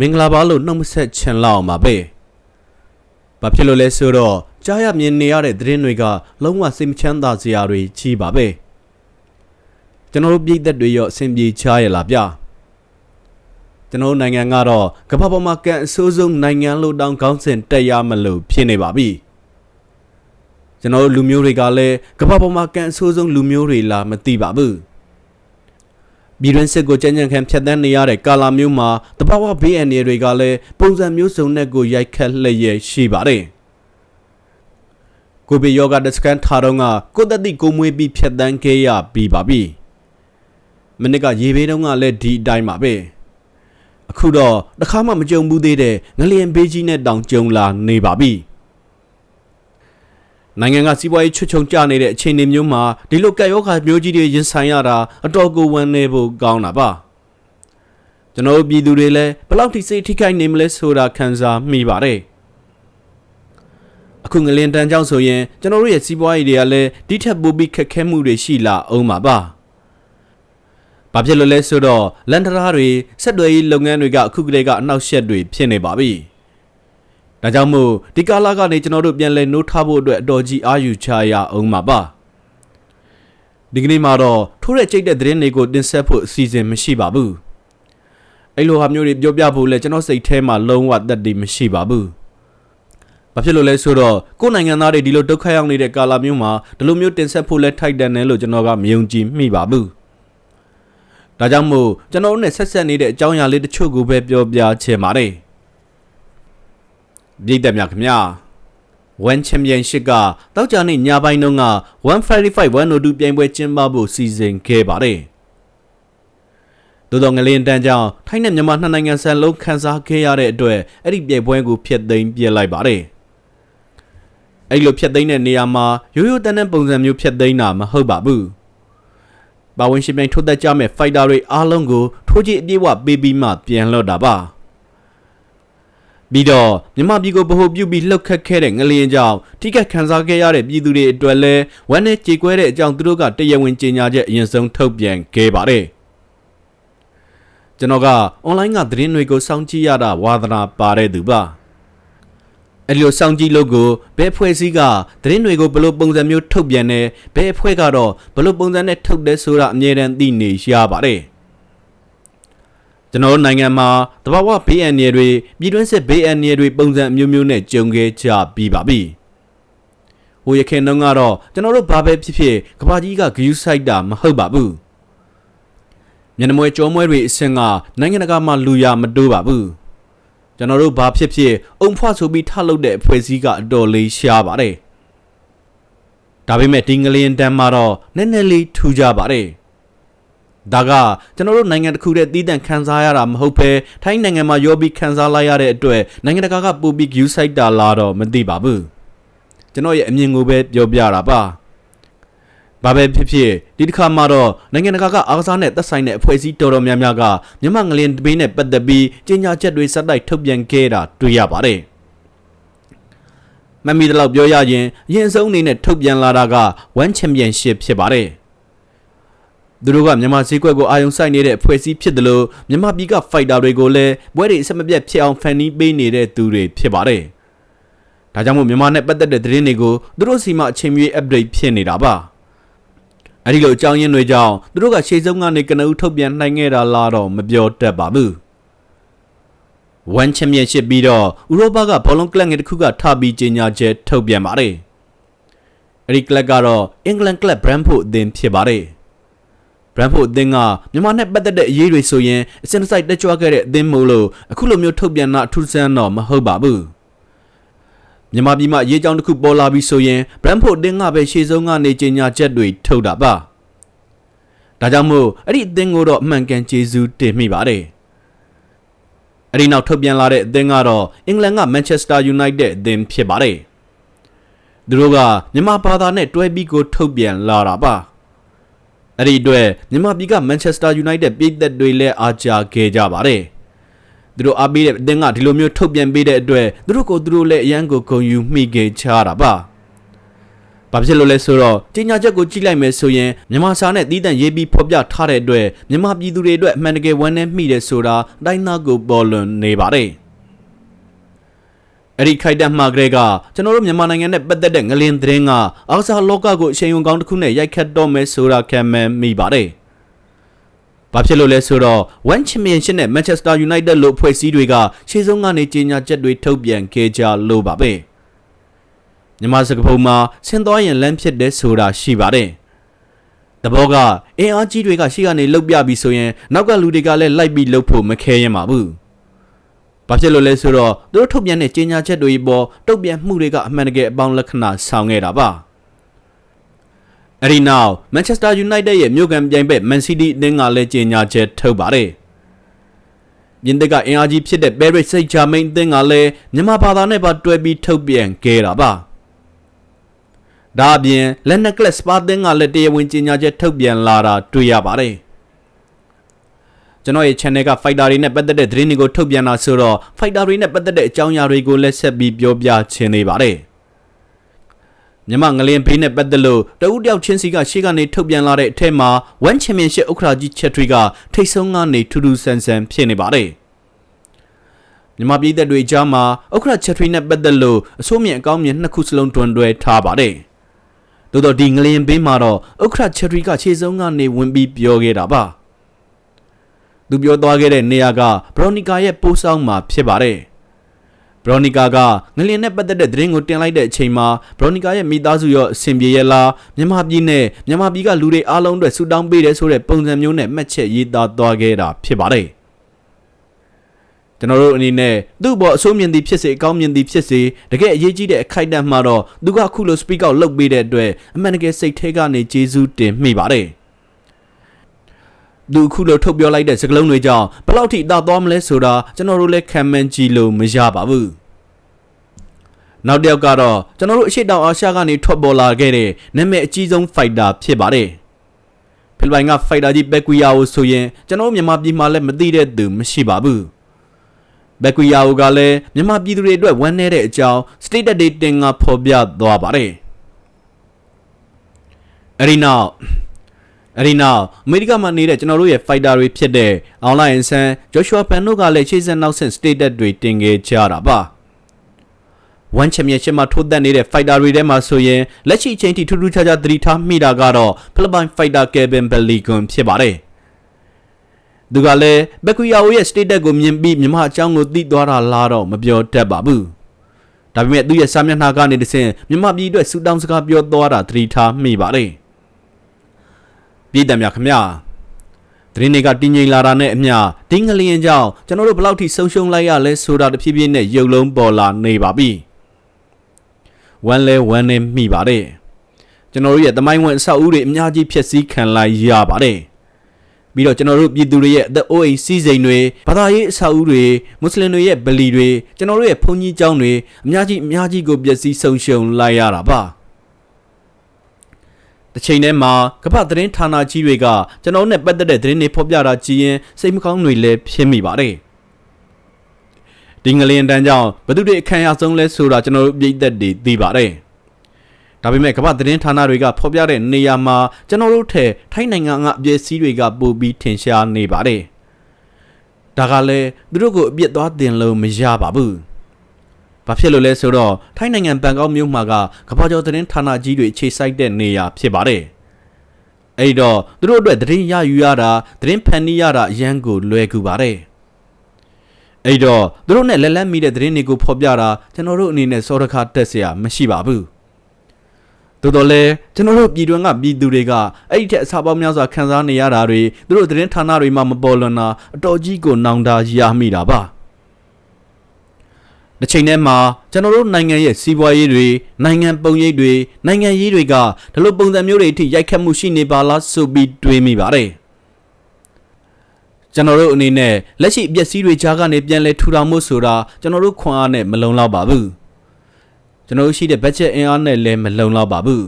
မင်္ဂလာပါလို့နှုတ်မဆက်ချင်လောက်အောင်ပါပဲ။ဘာဖြစ်လို့လဲဆိုတော့ကြားရမြင်နေရတဲ့သတင်းတွေကလုံးဝစိတ်မချမ်းသာစရာတွေကြီးပါပဲ။ကျွန်တော်တို့ပြည်သက်တွေရောအဆင်ပြေချရလားဗျ။ကျွန်တော်တို့နိုင်ငံကတော့ကမ္ဘာပေါ်မှာကန်အဆိုးဆုံးနိုင်ငံလို့တောင်းကောင်းစင်တက်ရမလို့ဖြစ်နေပါပြီ။ကျွန်တော်တို့လူမျိုးတွေကလည်းကမ္ဘာပေါ်မှာကန်အဆိုးဆုံးလူမျိုးတွေလားမသိပါဘူး။ ပြည်တွင်းစစ်ကိုကြမ်းကြမ်းခံဖျက်ဆီးနေရတဲ့ကာလာမျိုးမှာတဘာဝဘေးအန္တရာယ်တွေကလည်းပုံစံမျိုးစုံနဲ့ကိုရိုက်ခတ်လျက်ရှိပါတယ်။ကိုဗစ်ယောဂတစကန်ထားတော့ကကိုသက်တိကိုမွေးပြီးဖျက်ဆီးခဲ့ရပြီးပါပြီ။မနစ်ကရေဘေးတုန်းကလည်းဒီအတိုင်းပါပဲ။အခုတော့တစ်ခါမှမကြုံဘူးသေးတဲ့ငလျင်ဘေးကြီးနဲ့တောင်ကြုံလာနေပါပြီ။ နိုင်ငံကစီးပွားရေးချွတ်ချုံကျနေတဲ့အခြေအနေမျိုးမှာဒီလိုကက်ရောဂါမျိုးကြီးတွေရင်ဆိုင်ရတာအတော်ကိုဝမ်းနည်းဖို့ကောင်းတာပါကျွန်တော်တို့ပြည်သူတွေလည်းဘယ်လောက်ထိစိတ်ထိခိုက်နေမလဲဆိုတာခံစားမိပါတယ်အခုငလင်တန်းကြောင့်ဆိုရင်ကျွန်တော်တို့ရဲ့စီးပွားရေးတွေကလည်းဒီထက်ပိုပြီးခက်ခဲမှုတွေရှိလာအောင်ပါပါဘာဖြစ်လို့လဲဆိုတော့လန်တရာတွေဆက်သွယ်ရေးလုပ်ငန်းတွေကအခုကတည်းကအနှောက်အယှက်တွေဖြစ်နေပါပြီ။ ဒါကြောင့်မို့ဒီကာလကနေကျွန်တော်တို့ပြန်လဲနှိုးထားဖို့အတွက်အတော်ကြီးအာယူချရအောင်ပါပါဒီကနေ့မှာတော့ထိုးတဲ့ကြိတ်တဲ့သတင်းတွေကိုတင်ဆက်ဖို့အစီအစဉ်မရှိပါဘူးအဲ့လိုဟာမျိုးတွေပြောပြဖို့လဲကျွန်တော်စိတ်ထဲမှာလုံးဝသက်တည်မရှိပါဘူးဘာဖြစ်လို့လဲဆိုတော့ကိုယ်နိုင်ငံသားတွေဒီလိုဒုက္ခရောက်နေတဲ့ကာလမျိုးမှာဒီလိုမျိုးတင်ဆက်ဖို့လဲထိုက်တန်တယ်လို့ကျွန်တော်ကမယုံကြည်မိပါဘူးဒါကြောင့်မို့ကျွန်တော်တို့နဲ့ဆက်ဆက်နေတဲ့အကြောင်းအရာလေးတချို့ကိုပဲပြောပြချင်ပါတယ် ပြည်သက်များခင်ဗျာ One Championship ကတောက်ကြနေ့ညပိုင်းတုန်းက155 102ပြိုင်ပွဲကျင်းပဖို့စီစဉ်ခဲ့ပါတယ်။သို့တော်ငလင်းတန်းကြောင့်ထိုင်းနဲ့မြန်မာနှစ်နိုင်ငံဆန်လုံးခန်းစားခဲ့ရတဲ့အတွက်အဲ့ဒီပြိုင်ပွဲကိုဖျက်သိမ်းပြလိုက်ပါတယ်။အဲ့လိုဖျက်သိမ်းတဲ့နေရာမှာရိုးရိုးတန်းတန်းပုံစံမျိုးဖျက်သိမ်းတာမဟုတ်ပါဘူး။ပါဝင်ရှင်ပြိုင်ထိုးသက်ကြမဲ့ဖိုက်တာတွေအားလုံးကိုထိုးကြည့်အပြည့်ဝပေးပြီးမှပြန်လွှတ်တာပါ။ ပြီးတော့မြမပြည်ကိုဗဟိုပြုပြီးလှုပ်ခတ်ခဲ့တဲ့ငလျင်ကြောင့်ထိခိုက်ခံစားခဲ့ရတဲ့ပြည်သူတွေအတွက်လည်းဝမ်းနဲ့ကြေကွဲတဲ့အကြောင်းသူတို့ကတရားဝင်ကြေညာချက်အရင်ဆုံးထုတ်ပြန်ခဲ့ပါတယ်ကျွန်တော်ကအွန်လိုင်းကသတင်းတွေကိုစောင့်ကြည့်ရတာဝါသနာပါတဲ့သူပါအဲ့လိုစောင့်ကြည့်လို့ကိုဘယ်ဖွဲ့စည်းကသတင်းတွေကိုဘယ်လိုပုံစံမျိုးထုတ်ပြန်နေဘယ်အဖွဲ့ကတော့ဘယ်လိုပုံစံနဲ့ထုတ်တယ်ဆိုတာအမြဲတမ်းသိနေရပါတယ် ကျွန်တော်နိုင်ငံမှာတဘာဝဘေးအန္တရာယ်တွေပြည်တွင်းစစ်ဘေးအန္တရာယ်တွေပုံစံအမျိုးမျိုးနဲ့ကြုံခဲ့ကြပြီးပါပြီ။ဟိုရခင်တုန်းကတော့ကျွန်တော်တို့ဘာပဲဖြစ်ဖြစ်ကဘာကြီးကဂယူးဆိုင်တာမဟုတ်ပါဘူး။မျက်နှာမွေကြောမွဲတွေအဆင့်ကနိုင်ငံတကာမှာလူရမတိုးပါဘူး။ကျွန်တော်တို့ဘာဖြစ်ဖြစ်အုံဖွားဆိုပြီးထလုပ်တဲ့အဖွဲ့အစည်းကအတော်လေးရှားပါတယ်။ဒါပေမဲ့ဒီငလျင်တန်းမှာတော့နည်းနည်းလေးထူကြပါတယ်။ ဒါကကျွန်တော်တို့နိုင်ငံတစ်ခုတည်းတည်တံ့ခန်းစားရတာမဟုတ်ဘဲထိုင်းနိုင်ငံမှာရောပြီးခန်းစားလိုက်ရတဲ့အတွက်နိုင်ငံတကာကပိုပြီး view site တာလာတော့မသိပါဘူးကျွန်တော်ရဲ့အမြင်ကိုပဲပြောပြတာပါဘာပဲဖြစ်ဖြစ်ဒီတစ်ခါမှာတော့နိုင်ငံတကာကအားကစားနဲ့သက်ဆိုင်တဲ့အဖွဲ့အစည်းတော်တော်များများကမြန်မာငလျင်တပေးနဲ့ပတ်သက်ပြီးကြေညာချက်တွေစက်တိုက်ထုတ်ပြန်ခဲ့တာတွေ့ရပါတယ်မမီတလောက်ပြောရရင်အရင်ဆုံးအနေနဲ့ထုတ်ပြန်လာတာက1 Championship ဖြစ်ပါတယ် သူတို့ကမြန်မာဈေးကွက်ကိုအာရုံစိုက်နေတဲ့အဖွဲ့အစည်းဖြစ်တယ်လို့မြန်မာပြည်ကဖိုက်တာတွေကိုလည်းပွဲတွေအဆက်မပြတ်ဖြစ်အောင်ဖန်တီးပေးနေတဲ့သူတွေဖြစ်ပါတယ်။ဒါကြောင့်မို့မြန်မာနဲ့ပတ်သက်တဲ့သတင်းတွေကိုသူတို့စီမှာအချိန်မီ update ဖြစ်နေတာပါ။အဲဒီလိုအကြောင်းရင်းတွေကြောင့်သူတို့ကရှေ့ဆုံးကနေကနဦးထုတ်ပြန်နိုင်ခဲ့တာလားတော့မပြောတတ်ပါဘူး။ One Championship ပြီးတော့ဥရောပကဘောလုံးကလပ်ငယ်တစ်ခုကထပြီးကြေညာချက်ထုတ်ပြန်ပါတယ်။အဲဒီကလပ်ကတော့အင်္ဂလန်ကလပ် Brentford အသင်းဖြစ်ပါတယ်။ ဘရန်ဖို့အသင်းကမြန်မာနဲ့ပတ်သက်တဲ့အရေးတွေဆိုရင်အစင်တစိုက်တက်ကြွခဲ့တဲ့အသင်းမို့လို့အခုလိုမျိုးထုတ်ပြန်တာအထူးဆန်းတော့မဟုတ်ပါဘူးမြန်မာပြည်မှာရေးကြောင်းတစ်ခုပေါ်လာပြီးဆိုရင်ဘရန်ဖို့အသင်းကပဲရှေ့ဆုံးကနေကြေညာချက်တွေထုတ်တာပါဒါကြောင့်မို့အဲ့ဒီအသင်းကိုတော့အမှန်ကန်ကျေးဇူးတင်မိပါတယ်အဲ့ဒီနောက်ထုတ်ပြန်လာတဲ့အသင်းကတော့အင်္ဂလန်က Manchester United အသင်းဖြစ်ပါတယ်သူတို့ကမြန်မာဘာသာနဲ့တွဲပြီးကိုထုတ်ပြန်လာတာပါ အဲ့ဒီအတွက်မြန်မာပြည်ကမန်ချက်စတာယူနိုက်တက်ပြည်သက်တွေလည်းအားကြခဲ့ကြပါတယ်သူတို့အားပေးတဲ့အသင်းကဒီလိုမျိုးထုတ်ပြန်ပေးတဲ့အတွက်သူတို့ကိုသူတို့လည်းအရန်ကိုဂုဏ်ယူမိခဲ့ကြတာပါဘာဖြစ်လို့လဲဆိုတော့ကြီးညာချက်ကိုကြည့်လိုက်မယ်ဆိုရင်မြန်မာစာနဲ့တီးတန့်ရေးပြီးဖော်ပြထားတဲ့အတွက်မြန်မာပြည်သူတွေအတွက်အမှန်တကယ်ဝမ်းနည်းမိတယ်ဆိုတာအတိုင်းသားကိုပေါ်လွင်နေပါတယ် အဲ့ဒီခိုက်တက်မှာကလေးကကျွန်တော်တို့မြန်မာနိုင်ငံနဲ့ပတ်သက်တဲ့ငလင်သတင်းကအောက်စာလောကကိုအချိန်ယုံကောင်းတစ်ခုနဲ့ရိုက်ခတ်တော့မယ်ဆိုတာခံမှန်းမိပါတယ်။ဘာဖြစ်လို့လဲဆိုတော့ One Championship နဲ့ Manchester United လို့ဖွဲ့စည်းတွေကရှေ့ဆုံးကနေကြေညာချက်တွေထုတ်ပြန်ခဲ့ကြလို့ပါပဲ။မြန်မာစကားပုံမှာဆင်းသွားရင်လမ်းဖြစ်တဲ့ဆိုတာရှိပါတယ်။တဘောကအင်အားကြီးတွေကရှေ့ကနေလှုပ်ပြပြီးဆိုရင်နောက်ကလူတွေကလည်းလိုက်ပြီးလှုပ်ဖို့မခဲရင်ပါဘူး။ ဘာဖြစ်လို့လဲဆိုတော့သူတို့ထုတ်ပြန်တဲ့ကြေညာချက်တွေပေါ်တုတ်ပြန်မှုတွေကအမှန်တကယ်အပေါင်းလက္ခဏာဆောင်ခဲ့တာပါ။အဲဒီနောက် Manchester United ရဲ့မြို့ကန်ပြိုင်ဘက် Man City အသင်းကလည်းကြေညာချက်ထုတ်ပါတယ်။မြင်းတက်ကအင်အားကြီးဖြစ်တဲ့ Paris Saint-Germain အသင်းကလည်းမြန်မာဘာသာနဲ့ပါတွဲပြီးထုတ်ပြန်ခဲ့တာပါ။ဒါအပြင်လက်နက်ကလစ်စပါသင်းကလည်းတရားဝင်ကြေညာချက်ထုတ်ပြန်လာတာတွေ့ရပါတယ်။ ကျွန်တော်ရဲ့ channel က fighter တွေနဲ့ပတ်သက်တဲ့သတင်းတွေကိုထုတ်ပြန်တာဆိုတော့ fighter တွေနဲ့ပတ်သက်တဲ့အကြောင်းအရာတွေကိုလည်းဆက်ပြီးပြောပြချင်နေပါတယ်။မြန်မာငလင်ဖေးနဲ့ပတ်သက်လို့တဦးတယောက်ချင်းစီကရှေ့ကနေထုတ်ပြန်လာတဲ့အထက်မှာ One Championship ဥက္ကရာကြီးချက်ထွေးကထိတ်ဆုံးကနေထူးထူးဆန်းဆန်းဖြစ်နေပါတယ်။မြန်မာပြည်သက်တွေကြားမှာဥက္ကရာချက်ထွေးနဲ့ပတ်သက်လို့အဆိုးမြင်အကောင်းမြင်နှစ်ခုစလုံးတွန်တွဲထားပါတယ်။သို့တော့ဒီငလင်ဘေးမှာတော့ဥက္ကရာချက်ထွေးကခြေဆုံးကနေဝင်ပြီးပြောခဲ့တာပါ။ သူပြောသွားခဲ့တဲ့နေရာကဘရိုနီကာရဲ့ပိုးဆောင်မှာဖြစ်ပါတယ်။ဘရိုနီကာကငလျင်နဲ့ပတ်သက်တဲ့သတင်းကိုတင်လိုက်တဲ့အချိန်မှာဘရိုနီကာရဲ့မိသားစုရောအဆင်ပြေရဲ့လားမြန်မာပြည်နဲ့မြန်မာပြည်ကလူတွေအားလုံးအတွက်ဆူတောင်းပေးတယ်ဆိုတဲ့ပုံစံမျိုးနဲ့မှတ်ချက်ရေးသားသွားခဲ့တာဖြစ်ပါတယ်။ကျွန်တော်တို့အနေနဲ့သူ့ဘောအဆိုးမြင်သည်ဖြစ်စေအကောင်းမြင်သည်ဖြစ်စေတကယ်အရေးကြီးတဲ့အခိုက်အတန့်မှာတော့သူကအခုလို speak out လုပ်ပေးတဲ့အတွက်အမှန်တကယ်စိတ်ထဲကနေကျေးဇူးတင်မိပါတယ်။ သူအခုလိုထုတ်ပြောလိုက်တဲ့စကားလုံးတွေကြောင့်ဘယ်လောက်ထိအသာသွားမလဲဆိုတာကျွန်တော်တို့လည်းခံမှန်းကြည့်လို့မရပါဘူးနောက်တစ်ယောက်ကတော့ကျွန်တော်တို့အရှိတောင်အာရှကနေထွက်ပေါ်လာခဲ့တဲ့နာမည်အကြီးဆုံး fighter ဖြစ်ပါတယ်ဖိလစ်ပိုင်က fighter ကြီးဘက်ကွီယာကိုဆိုရင်ကျွန်တော်မြန်မာပြည်မှာလည်းမသိတဲ့သူမရှိပါဘူးဘက်ကွီယာကိုကလည်းမြန်မာပြည်သူတွေအတွက်ဝမ်းနည်းတဲ့အကြောင်း state day တင်ကဖော်ပြသွားပါတယ်အဲ့ဒီနောက် အဲဒီနောက်အမေရိကမှာနေတဲ့ကျွန်တော်တို့ရဲ့ fighter တွေဖြစ်တဲ့ online ဆန် Joshua Pan တို့ကလည်းခြေစက်နောက်ဆင့် status တွေတင်ခဲ့ကြတာပါ။ One Championship မှာထိုးသက်နေတဲ့ fighter တွေထဲမှာဆိုရင်လက်ရှိအချိန်ထိထူးထူးခြားခြားသတိထားမိတာကတော့ Philippine fighter Kevin Beligun ဖြစ်ပါတယ်။သူကလည်းဘက်ကွီယာဝရဲ့ status ကိုမြင်ပြီးမြမအကြောင်းကိုသိသွားတာလားတော့မပြောတတ်ပါဘူး။ဒါပေမဲ့သူ့ရဲ့စာမျက်နှာကနေတဆင့်မြမပြည်အတွက်စူတောင်းစကားပြောသွားတာသတိထားမိပါတယ်။ ပြည်တယ်မြခမသတင်းတွေကတင်းငိမ်လာတာနဲ့အမျှတင်းငလျင်ကြောင့်ကျွန်တော်တို့ဘယ်လောက်ထိဆုံးရှုံးလိုက်ရလဲဆိုတာတဖြည်းဖြည်းနဲ့ရုပ်လုံးပေါ်လာနေပါပြီဝမ်းလဲဝမ်းနေမိပါတယ်ကျွန်တော်တို့ရဲ့တမိုင်းဝင်အဆောက်အဦတွေအများကြီးဖျက်ဆီးခံလိုက်ရပါတယ်ပြီးတော့ကျွန်တော်တို့ပြည်သူတွေရဲ့အသက်အိုးအိမ်စီးစိမ်တွေဘာသာရေးအဆောက်အဦတွေမွတ်စလင်တွေရဲ့ဗလီတွေကျွန်တော်တို့ရဲ့ဘုန်းကြီးကျောင်းတွေအများကြီးအများကြီးကိုပျက်စီးဆုံးရှုံးလိုက်ရတာပါ တစ်ချိန်တည်းမှာကမ္ဘာသတင်းဌာနကြီးတွေကကျွန်တော်နဲ့ပတ်သက်တဲ့သတင်းတွေဖော်ပြတာကြည့်ရင်စိတ်မကောင်းတွေလည်းဖြစ်မိပါတယ်ဒီငလျင်တန်းကြောင့်ဘသူတွေအခမ်းအရဆုံးလဲဆိုတာကျွန်တော်တို့ပြည်သက်တွေသိပါတယ်ဒါပေမဲ့ကမ္ဘာသတင်းဌာနတွေကဖော်ပြတဲ့နေရာမှာကျွန်တော်တို့ထဲထိုင်းနိုင်ငံကအပြည့်စည်းတွေကပို့ပြီးထင်ရှားနေပါတယ်ဒါကလည်းသူတို့ကိုအပြစ်သွားတင်လို့မရပါဘူး။ ဘာဖြစ်လို့လဲဆိုတော့ထိုင်းနိုင်ငံဘန်ကောက်မြို့မှာကကမ္ဘာကျော်သတင်းဌာနကြီးတွေခြေစိုက်တဲ့နေရာဖြစ်ပါတယ်။အဲ့တော့သူတို့အတွက်သတင်းရယူရတာသတင်းဖန်တီးရတာအရန်ကိုလွယ်ကူပါတယ်။အဲ့တော့သူတို့နဲ့လက်လက်မိတဲ့သတင်းတွေကိုဖော်ပြတာကျွန်တော်တို့အနေနဲ့စောရခတက်เสียမရှိပါဘူး။သို့တော်လည်းကျွန်တော်တို့ပြည်တွင်းကပြည်သူတွေကအဲ့ဒီထက်အစာပေါင်းများစွာခံစားနေရတာတွေသူတို့သတင်းဌာနတွေမှာမပေါ်လွန်တာအတော်ကြီးကိုနောင်တရမိတာပါ။ တစ်ချိန်တည်းမှာကျွန်တော်တို့နိုင်ငံရဲ့စီးပွားရေးတွေနိုင်ငံပုံရိပ်တွေနိုင်ငံရေးတွေကဒီလိုပုံစံမျိုးတွေအထိရိုက်ခတ်မှုရှိနေပါလားဆိုပြီးတွေးမိပါတယ်ကျွန်တော်တို့အနေနဲ့လက်ရှိအပျက်စီးတွေကြားကနေပြန်လဲထူထောင်မှုဆိုတာကျွန်တော်တို့ခွန်အားနဲ့မလုံလောက်ပါဘူးကျွန်တော်တို့ရှိတဲ့ budget အင်အားနဲ့လည်းမလုံလောက်ပါဘူး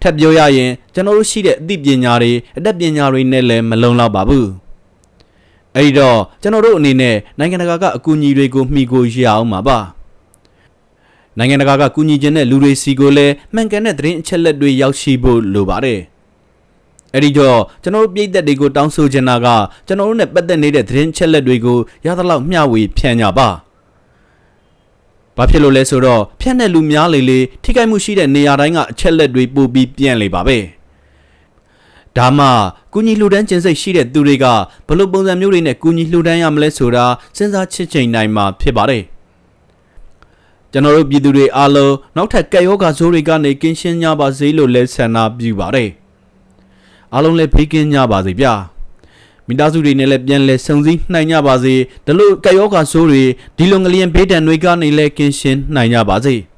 ထပ်ပြောရရင်ကျွန်တော်တို့ရှိတဲ့အသိပညာတွေအတတ်ပညာတွေနဲ့လည်းမလုံလောက်ပါဘူး အဲ့ဒီတော့ကျွန်တော်တို့အနေနဲ့နိုင်ငံတကာကအကူအညီတွေကိုမှီကိုရအောင်ပါပါနိုင်ငံတကာကကူညီခြင်းတဲ့လူတွေစီကိုလည်းမှန်ကန်တဲ့သတင်းအချက်လက်တွေရောက်ရှိဖို့လိုပါတယ်အဲ့ဒီတော့ကျွန်တော်တို့ပြည်သက်တွေကိုတောင်းဆိုချင်တာကကျွန်တော်တို့ ਨੇ ပတ်သက်နေတဲ့သတင်းချက်လက်တွေကိုရသလောက်မျှဝေဖြန့်ကြပါဘာဖြစ်လို့လဲဆိုတော့ဖြန့်တဲ့လူများလေလေထိခိုက်မှုရှိတဲ့နေရာတိုင်းကအချက်လက်တွေပို့ပြီးပြန့်လေပါပဲ ဒါမှကုညီလှူဒန်းခြင်းစိတ်ရှိတဲ့သူတွေကဘယ်လိုပုံစံမျိုးတွေနဲ့ကုညီလှူဒန်းရမလဲဆိုတာစဉ်းစားချစ်ချိန်နိုင်မှာဖြစ်ပါတယ်ကျွန်တော်တို့ပြည်သူတွေအားလုံးနောက်ထပ်ကက်ယောဂါဇိုးတွေကနေကင်းရှင်းကြပါစေလို့လဲဆန္ဒပြုပါတယ်အားလုံးလည်းဘေးကင်းကြပါစေဗျာမိသားစုတွေနဲ့လည်းပြန်လဲဆုံစည်းနိုင်ကြပါစေဒါလို့ကက်ယောဂါဇိုးတွေဒီလိုငလျင်ဘေးဒဏ်တွေကနေလည်းကင်းရှင်းနိုင်ကြပါစေ။